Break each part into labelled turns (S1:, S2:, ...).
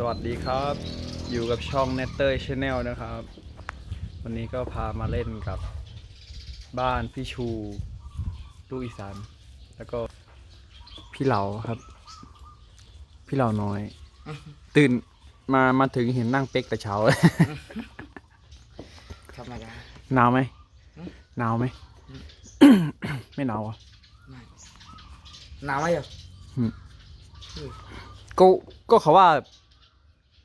S1: สวัสดีครับ อยู่กับช่อง n e t t e r Channel นะครับ วันนี้ก็พามาเล่นกับบ้านพี่ชูลูกอีสาน แล้วก็พี่เหลาครับ พี่เหลาน้อย ตื่นมามาถึงเห็นนั่งเป๊กแต่เช้า
S2: ธรรมดา
S1: หนาวไหม
S2: อืม
S1: หนาวไหม ไม่หนาวอะ
S2: ไม่หนาวไหมเหรอ
S1: ก็ก็เขาว่า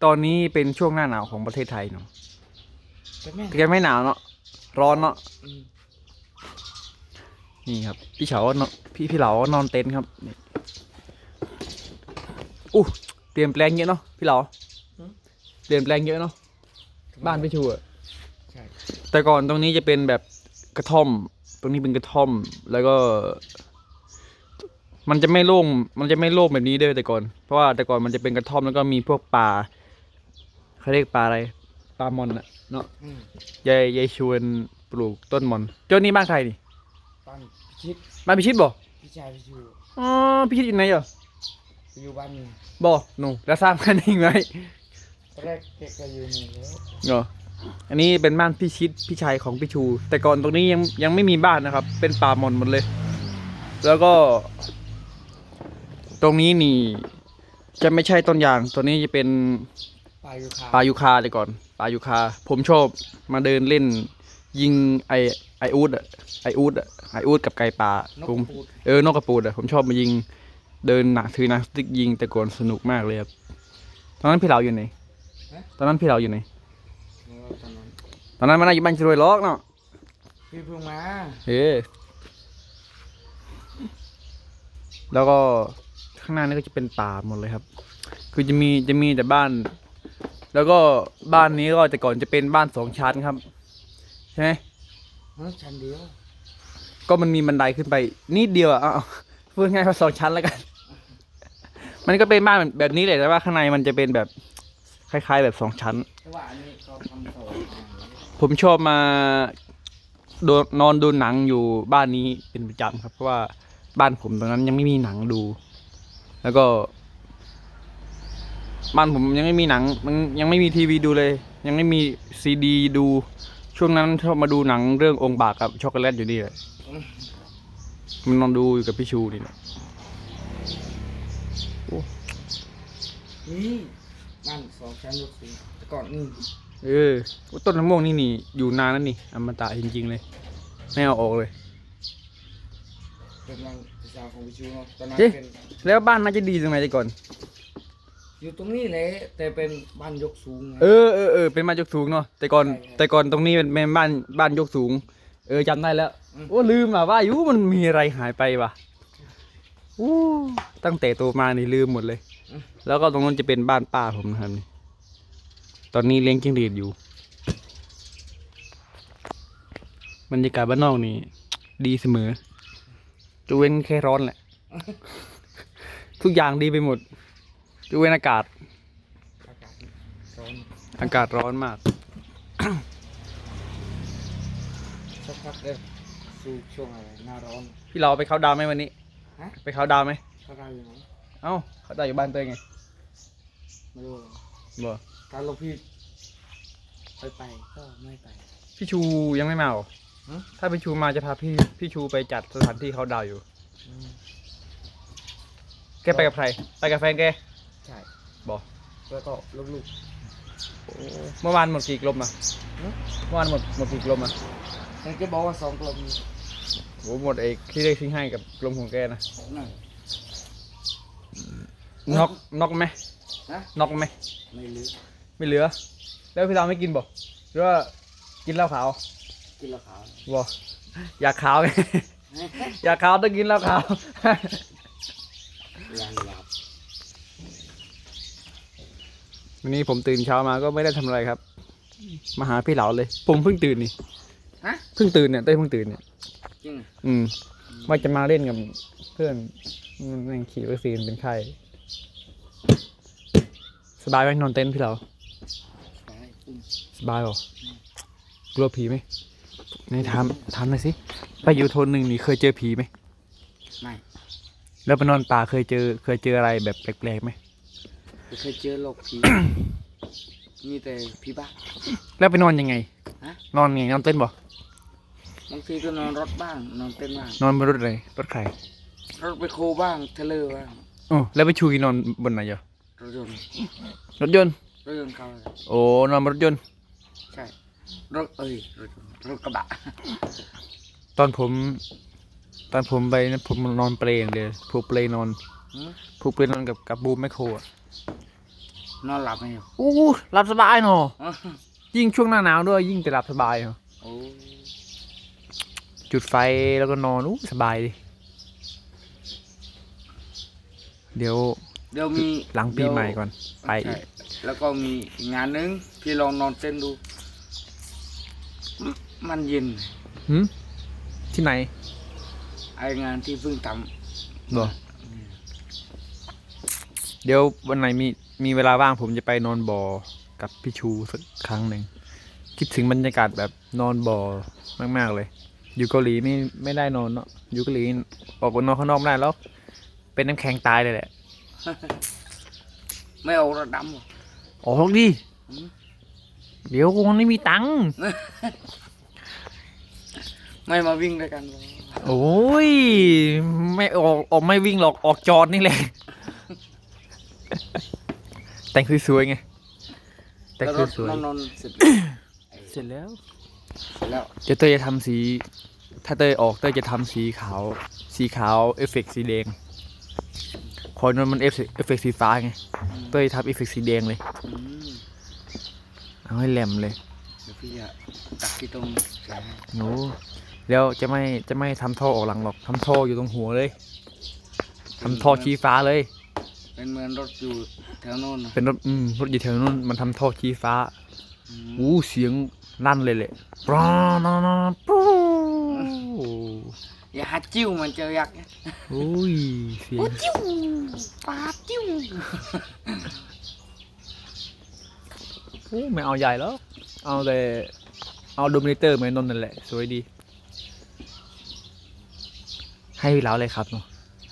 S1: ตอนนี้เป็นช่วงหน้าหนาวของประเทศไทยเนาะ
S2: แต่แม่
S1: แต่แกไม่หนาวเนาะร้อนเนาะ
S2: อืม
S1: นี่ครับ พี่เฉาก็นอนพี่พี่เหลาก็นอนเต็นท์ครับนี่อู้เปลี่ยนแปลงเยอะเนาะพี่เหลาเปลี่ยนแปลงเยอะเนาะบ้านพี่ชูอะ
S2: ใช่
S1: แต่ก่อนตรงนี้จะเป็นแบบกระท่อม ตรงนี้เป็นกระท่อม แล้วก็ มันจะไม่โล่งมันจะไม่โล่งแบบนี้ด้วยแต่ก่อนเพราะว่าแต่ก่อนมันจะเป็นกระท่อมแล้วก็มีพวกปลา เขาเรียกปลาอะไรปลามอนอะเนาะ
S2: อืม
S1: ยายยายชวนปลูกต้นมอนเจ้านี่บ้านใครนี่
S2: บ้านพิชิต
S1: บ้านพิชิตบ่
S2: พี่ชายพี่ชู
S1: อ๋อพิชิตอยู่ไหนเหรอ
S2: ไปอยู่บ้านนี่
S1: บ่หนูแล้วสร้างบ้านเองไหม
S2: ตอนแรกแกก็อยู่นี่แล้ว
S1: เหรออันนี้เป็นบ้านพี่ชิดพี่ชายของพี่ชู แต่ก่อนตรงนี้ยังยังไม่มีบ้านนะครับ เป็นป่าหมอนหมดเลย แล้วก็ ตรงนี้นี่ จะไม่ใช่ต้นยางตัวนี้จะเป็น
S2: ปลาอยู่คา
S1: ปลายูคาแต่ก่อนปลายูคา ผมชอบมาเดินเล่น ยิงไอไออูดอะไออูดอะไออูดกับไก่ป่าน
S2: ก
S1: ผม
S2: ปูด
S1: เออนกกระปูดอะผมชอบมายิงเดินหนักถือหนักสติ๊กยิงแต่ก่อนสนุกมากเลยครับตอนนั้นพี่เหลาอยู่ไหนตอนนั้นพี่เหลาอยู่ไหน
S2: แล้วตอนนั้น
S1: ตอนนั้นมันน่าอยู่บ้านช่วยล็อกเนาะ
S2: พี่เพิ่งมา
S1: เฮ้แล้วก็ข้างหน้านี่ก็จะเป็นป่าหมดเลยครับ คือจะมีจะมีแต่บ้าน แล้วก็บ้านนี้ก็แต่ก่อนจะเป็นบ้านสองชั้นครับ ใช่ไหม
S2: เฮ้ยชั้นเดียว
S1: ก็มันมีบันไดขึ้นไปนิดเดียวอะเอาพูดง่ายว่าสองชั้นแล้วกัน มันก็เป็นบ้านแบบนี้เลยแต่ว่าข้างในมันจะเป็นแบบคล้าย ๆ แบบสองชั้น
S2: แต่ว่าอันนี้เขาทำโซ่
S1: ผมชอบมาดูนอนดูหนังอยู่บ้านนี้เป็นประจำครับ เพราะว่าบ้านผมตรงนั้นยังไม่มีหนังดู แล้วก็ บ้านผมยังไม่มีหนังมันยังไม่มีทีวีดูเลย ยังไม่มีซีดีดู ช่วงนั้นชอบมาดูหนังเรื่ององค์บากกับช็อกโกแลตอยู่นี่เลยมันนอนดูอยู่กับพี่ชูนี่แหละ
S2: นี่บ้านสองชั้นยกสูงแต่ก่อนนี่
S1: เออต้นมะม่วงนี่นี่ อยู่นานแล้วนี่อมตะจริงๆเลย ไม่เอาออกเลย
S2: เป็นบ้านพี่ชายของพี่ชูเนาะตอนนั้น
S1: เอ๊ะ
S2: เป็น
S1: แล้วบ้านน่าจะดีตรงไหนแต่ก่อน
S2: อยู่ตรงนี้แหละแต่เป็นบ้านยกสูงไง
S1: เออเออเออเป็นบ้านยกสูงเนาะแต่ก่อน
S2: ใช่ใช่
S1: แต่ก่อนตรงนี้เป็นเป็นบ้านบ้านยกสูง เออจำได้แล้ว
S2: อืม
S1: โอ้ลืมอะว่าอยู่มันมีอะไรหายไปวะอู้ตั้งแต่โตมานี่ลืมหมดเลย แล้วก็ตรงนั้นจะเป็นบ้านป้าผมนะครับนี่ตอนนี้เลี้ยงจิ้งหรีดอยู่บรรยากาศบ้านนอกนี่ ดีเสมอจะเว้นแค่ร้อนแหละ ทุกอย่างดีไปหมด จะเว้นอากาศ
S2: อากาศร้อน
S1: อากาศร้อนมาก
S2: สักพักเลยสู่ช่วงอะไรหน้าร้อน
S1: พี่เราไปเขาน์ดาวน์ไหมวันนี้
S2: ฮะ
S1: ไปเขาน์ดาวน์ไหม
S2: เขาได้อยู่ไหม
S1: เอ้า เขาน์ดาวน์อยู่บ้านตัวเองไง
S2: ไม่รู้
S1: บ่
S2: การลงพี่ไปไปก็ไม่ไป
S1: พี่ชูยังไม่มาเหรอ
S2: ฮะ
S1: ถ้าพี่ชูมาจะพาพี่พี่ชูไปจัดสถานที่เขาน์ดาวน์อยู่
S2: อืม
S1: แกไปกับใคร ไปกับแฟนแก
S2: ใช่
S1: บอก
S2: แล้วก็ลูก
S1: เมื่อวานหมดกี่กลมอะ
S2: ฮะ
S1: เมื่อวานหมดหมดกี่กลมอะ
S2: ๆยังจะบอกว่าสองกลม
S1: โหหมดไอ้ที่ได้ทิ้งให้กับกลมของแกนะ
S2: นั่น
S1: น็อกน็อกไหม
S2: ฮะ
S1: น็อกไหม
S2: ไม่ลืม
S1: ไม่เหลือ แล้วพี่เราไม่กินบ่หรือว่ากินเหล้าขาว
S2: กินแล้วขาว
S1: บ่อยากขาวไง อยากขาวต้องกินเหล้าขาว
S2: ยังหลับ
S1: วันนี้ผมตื่นเช้ามาก็ไม่ได้ทำอะไรครับ มาหาพี่เหลาเลย ผมเพิ่งตื่นนี่
S2: ฮะ
S1: เพิ่งตื่นเนี่ยเต้ยเพิ่งตื่นเนี่ย
S2: จริง
S1: อืมว่าจะมาเล่นกับเพื่อนมันแม่งขี่วัคซีนเป็นไข้สบายไหมนอนเต็นท์พี่เหลา
S2: ใช่อุ้ม
S1: สบายเหรอกลัวผีไหมในถามถามหน่อยสิไปอยู่โทนหนึ่งนี่เคยเจอผีไหม
S2: ไม่
S1: แล้วไปนอนป่าเคยเจอ เคยเจออะไรแบบแปลกๆไหม
S2: ไม่เคยเจอโลกผี มีแต่ผีบ้า
S1: แล้วไปนอนยังไง
S2: ฮะ
S1: นอนไงนอนเต้นบ่
S2: บางทีก็นอนรถบ้าง นอนเต้นบ้าง
S1: นอนบนรถอะไรรถใคร
S2: รถไปโคบ้างเทเลอร์บ้าง
S1: โอ้แล้วไปชูกีนอนบนไหนเหรอ
S2: รถยนต์
S1: รถยนต์
S2: รถยนต์เขาเลย
S1: โอ้นอนบนรถยนต์
S2: ใช่ รถเอ้ยรถยนต์รถกระบะ
S1: ตอนผม ตอนผมไปนะผมนอนเปลอย่างเดียวผูกเปลนอน
S2: หืม
S1: ผูกเปลนอนกับกับบูมแมคโครอะ
S2: นอนหลับไหมอยู่
S1: อู้หลับสบายเนาะ
S2: อ๋อ
S1: ยิ่งช่วงหน้าหนาวด้วยยิ่งจะหลับสบายเนาะ
S2: โอ้
S1: จุดไฟแล้วก็นอนอู้สบายดิเดี๋ยว
S2: เดี๋ยวมี
S1: หลังปีใหม่ก่อนไป
S2: ใช่
S1: อีก
S2: แล้วก็มีอีกงานหนึงพี่ลองนอนเต้นดูมมันเย็น
S1: หืมที่ไหน
S2: ไองานที่เพิ่งท
S1: บ่ เดี๋ยววันไหนมี มีเวลาว่างผมจะไปนอนบ่อกับพี่ชูสักครั้งหนึ่งคิดถึงบรรยากาศแบบนอนบ่อมาก ๆ เลย อยู่เกาหลีไม่ไม่ได้นอนเนาะอยู่เกาหลีออกไปนอนข้างนอกไม่ได้แล้วเป็นน้ำแข็งตายเลยแหละำ
S2: ไม่เอาระดำหรอ
S1: ออกดิ
S2: อืม
S1: เดี๋ยวคงไม่มีตังค์
S2: ไม่มาวิ่งด้วยกันหรอ
S1: โอ้ยไม่ออกออกไม่วิ่งหรอกออกจอดนี่แหละ แต่งสวยๆไง แต่ง
S2: แล้วรถ
S1: สวย
S2: นอนนอนเสร็จ
S1: ๆเสร็จแล้ว
S2: เสร็จแล้ว
S1: เดี๋ยวเต้ยจะทำสี ถ้าเต้ยออกเต้ยจะทำสีขาว สีขาวเอฟเฟกต์สีแดงพอนั้นมันเอฟเอฟเฟกต์สีฟ้าไง เต้ยทำเอฟเฟกต์สีแดงเลย
S2: อืม
S1: เอาให้แหลมเลย
S2: เดี๋ยวพี่จะตักที่ตรงแขนให้
S1: โน้แล้วจะไม่จะไม่ทำท่อออกหลังหรอกทำท่ออยู่ตรงหัวเลยทำท่อชี้ฟ้าเลย
S2: เป็นเหมือนรถอยู่แถวโน้นนะ
S1: เป็นรถอืมรถอยู่แถวนู้นมันทำท่อชี้ฟ้า
S2: อืม
S1: อู้เสียงลั่นเลยแหละปรานานานปู
S2: อย่าหาจิ้วมันเจอยักษ์เนี่ย
S1: อุ้ยเสียง
S2: จิ้วปาดจิ้ว
S1: อู้ไม่เอาใหญ่แล้ว เอาแต่เอาโดมิเนเตอร์เหมือนนนท์นั่นแหละ สวยดี ให้พี่เล้าเลยครับเนาะ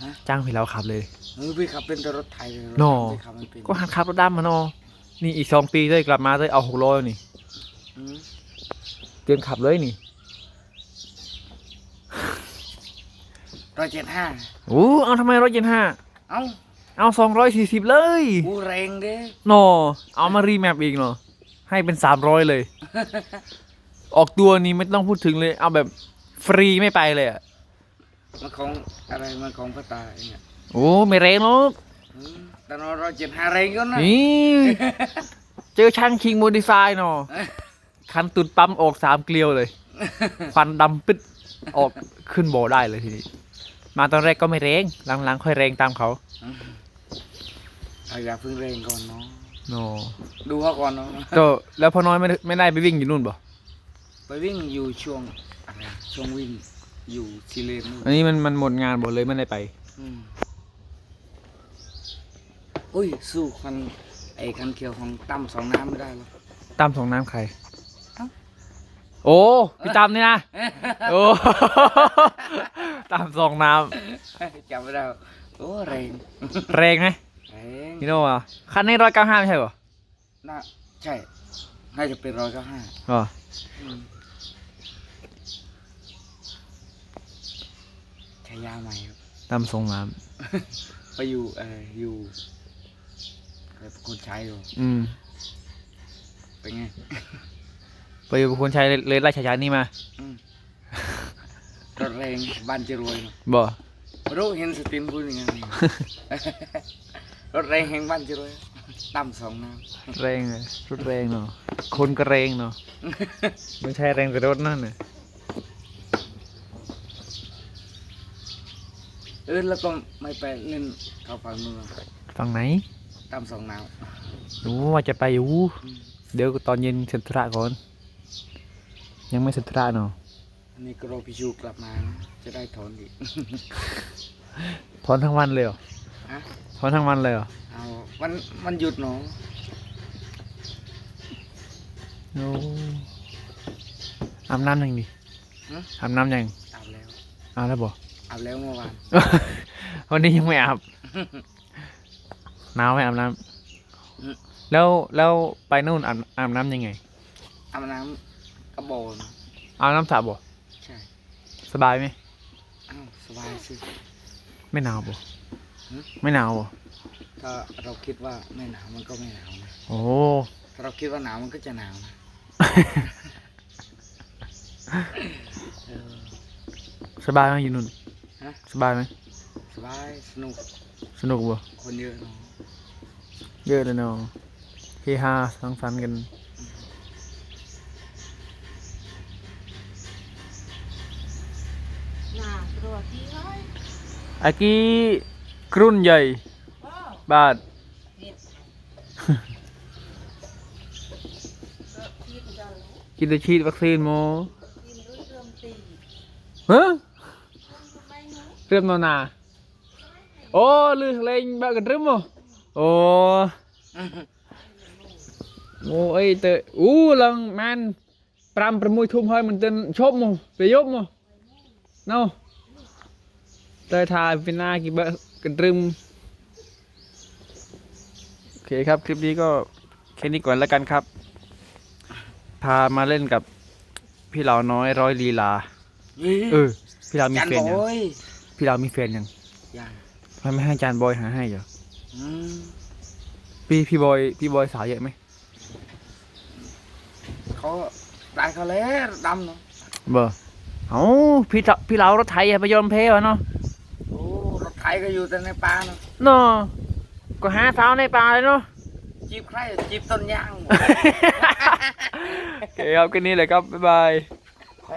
S2: ฮะ
S1: จ้างพี่เล้าขับเลย
S2: เออพี่ขับเป็นแต่รถไทยเลยรถ
S1: หน่อ
S2: พี่ขับมันเป็น
S1: ก็หัดขับรถดำมาเนาะนี่อีกสองปีเต้ยกลับมาเต้ยเอาหกร้อยนี่
S2: อืม
S1: เตรียมขับเลยนี่
S2: ร้อยเจ็ดห้า
S1: โอ้เอาทำไมร้อยเจ็ดห้า
S2: เอ้า
S1: เอาสองร้อยสี่สิบเลย
S2: กูแรงเด้
S1: นอเอามารีแมปอีกเนาะให้เป็นสามร้อยเลย ออกตัวนี้ไม่ต้องพูดถึงเลย เอาแบบฟรีไม่ไปเลยอะ
S2: มันของอะไรมันของพระตาเนี่ย
S1: โอ้ไม่แรงหรอก
S2: อืมแต่เราร้อยเจ็ดห้าแรงก็นะ
S1: นี่เจอช่างคิงโมดิฟายเนาะคันตุดปั๊มออกสามเกลียวเลยควันดำปึ๊ดออกขึ้นโบอได้เลยทีนี้ มาตอนแรกก็ไม่แรงหลังๆ ค่อยแรงตามเขา
S2: เอาอย่าเพิ่งแรงก่อนเนาะ
S1: เนาะ
S2: ดูเขาก่อนเนาะ
S1: ก็แล้วพอน้อยไม่ได้ไม่ได้ไปวิ่งอยู่นู่นบ่
S2: ไปวิ่งอยู่ช่วงอะไรช่วงวิ่งอยู่ซีเลนนู่น
S1: อันนี้มันมันหมดงานหมดเลยไม่ได้ไป
S2: อืม อุ้ยสู้คันไอ้คันเขียวของตั้มสองน้ำไม่ได้หรอก
S1: ตามสองน้ำใคร
S2: เอ้า
S1: โอ้พี่ตามนี่นะ โอ้ ตามสองน้
S2: จำไม่ได้หรอกโอ้แรงำ
S1: แรงไหม
S2: แรง
S1: พี่โน่อะคันนี้ร้อยเก้าห้าไม่ใช่เหรอ
S2: น่าใช่น่าจะเป็นร้อยเก้าห้า
S1: อ๋อ
S2: ใช้ยาใหม่ครับ
S1: ตามสองน้
S2: ไปอยู่เอออยู่ อะไรคนใช้อยู่ำ
S1: อืม
S2: เป็นไง
S1: ไปอยู่กับคนใช้เลยเลยไล่ฉายานี่มา
S2: อืมรถแรงบ้านจะรวยเนอะ
S1: บ่
S2: รู้เห็นสตินพูดยังไง รถแรงแห่งบ้านจะรวยตั้มสองน้
S1: แรงเลยรถแรงเนาะคนก็แรงเนาะำไม่ใช่แรงแต่รถนั่นน่ะ
S2: เออแล้วก็ไม่ไปเล่นเขาฝั่งนู้นหรอก
S1: ฝั่งไหน
S2: ตั้มสองน้
S1: รู้ว่าจะไปอยู่ำ
S2: อืม
S1: เดี๋ยวตอนเย็นเสร็จธุระก่อน ยังไม่เสร็จธุระเนาะ
S2: อันนี้ก็รอพี่ชูกลับมานะจะได้ถอนอีก
S1: ถอนทั้งวันเลยเหรอ
S2: ฮะ
S1: ถอนทั้งวันเลยเหรอ
S2: เอามันมันหยุดเนาะ
S1: โอ้อาบน้ำยังดิ
S2: ฮะ
S1: อาบน้ำยัง
S2: อาบแล้ว
S1: อาบแล้วบ่
S2: อาบแล้วเมื่อวาน
S1: วันนี้ยังไม่อาบ หนาวไหมอาบน้ำ
S2: อืม
S1: แล้วแล้วไปนู่นอาบอาบน้ำยังไง
S2: อาบน้ำกระโบน
S1: อาบน้ำสระบ่
S2: ใช่
S1: สบายไหม
S2: อ้าวสบายสิ
S1: ไม่หนาวบ่
S2: หืม
S1: ไม่หนาวบ่
S2: ถ้าเราคิดว่าไม่หนาวมันก็ไม่หนาวนะ
S1: โอ้
S2: ถ้าเราคิดว่าหนาวมันก็จะหนาวนะเออ
S1: สบายไหมอยู่นู่น
S2: ฮะ
S1: สบายไหม
S2: สบายสนุก
S1: สนุกบ่
S2: คนเยอะเนาะ
S1: เยอะเลยเนาะเฮฮาสังสรรค์กัน
S3: น่ะตรวจที่ร้อย
S1: อากี้กรุ่นใหญ่
S3: โอ้
S1: บาท
S3: เห็ดก็ที่มันจะรู้
S1: กินแต่ฉีดวัคซีนโม
S3: กินด้วยเริ่มตี
S1: ฮะ
S3: ทำไมเนาะ
S1: เริ่มนอนนาโอ้ลือเลงบากันรึมโม โอ้โอ้เอ้ยเตะอู้ลังมันปรำประมุยทุ่มเฮ้ยมันเต้นชบโมไปยบโมเนาะเตยทายเป็นหน้ากี่เบะกันรึมโอเคครับคลิปนี้ก็แค่นี้ก่อนแล้วกันครับ พามาเล่นกับพี่เหล่าน้อยร้อยลีลา เออ พี่เหล่ามี
S2: จัน
S1: แฟนยัง
S2: โอ้ย
S1: พี่เหล่ามีแฟนยัง
S2: ยัง
S1: ทำไมไม่ให้อาจานบอยหาให้เหรอ
S2: อืม
S1: พี่พี่บอยพี่บอยสาวเยอะไหม
S2: เขาได้เขาแล้วดำเนาะ
S1: เบอร์เอ้าพี่เหล่าพี่เหล่ารถไถอะไปยอมเพวะเนาะ
S2: โอ้รถไถก็อยู่แต่ในป่าเนาะ
S1: เนาะก็หาสาวในป่าเลยเนาะ
S2: จีบใครจีบต้นยาง
S1: โอเคครับแค่นี้เลยครับ บ๊ายบาย